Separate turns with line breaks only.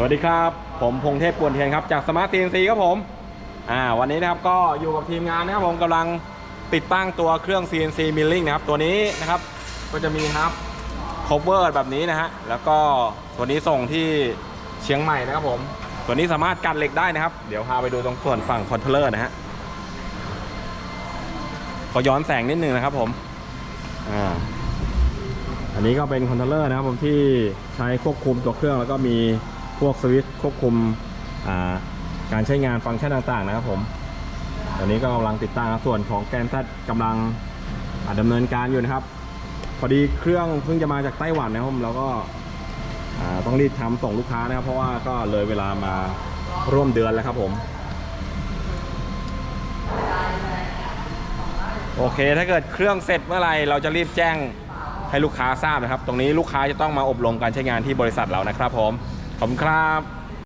สวัสดีครับ ผมพงเทพกวนเทียนครับจากสมาร์ท CNC ครับผมอ่าวันนี้นะครับก็อยู่กับทีมงานนะครับผมกำลังติดตั้งตัวเครื่อง CNC Milling นะครับตัวนี้นะครับก็จะมีครับ cover แบบนี้นะฮะแล้วก็ตัวนี้ส่งที่เชียงใหม่นะครับผม ตัวนี้สามารถกันเหล็กได้นะครับ เดี๋ยวพาไปดูตรงส่วนฝั่งคอนโทรลเลอร์นะฮะขอย้อนแสงนิดนึงนะครับผมอ่าอันนี้ก็เป็นคอนโทรลเลอร์นะครับผมที่ใช้ควบคุมตัวเครื่องแล้วก็มี พวกสวิตช์ควบคุมการใช้งานฟังก์ชันต่างๆนะครับผมตอนนี้ก็กำลังติดตั้งส่วนของแกนซัดกำลังอ่าดำเนินการอยู่นะครับ พอดีเครื่องเพิ่งจะมาจากไต้หวันนะครับผมแล้วก็ต้องรีบทำส่งลูกค้านะครับ เพราะว่าก็เลยเวลามาร่วมเดือนแล้วครับผมโอเค ถ้าเกิดเครื่องเสร็จเมื่อไหร่เราจะรีบแจ้งให้ลูกค้าทราบนะครับ ตรงนี้ลูกค้าจะต้องมาอบรมการใช้งานที่บริษัทเรานะครับผม ขอบคุณครับ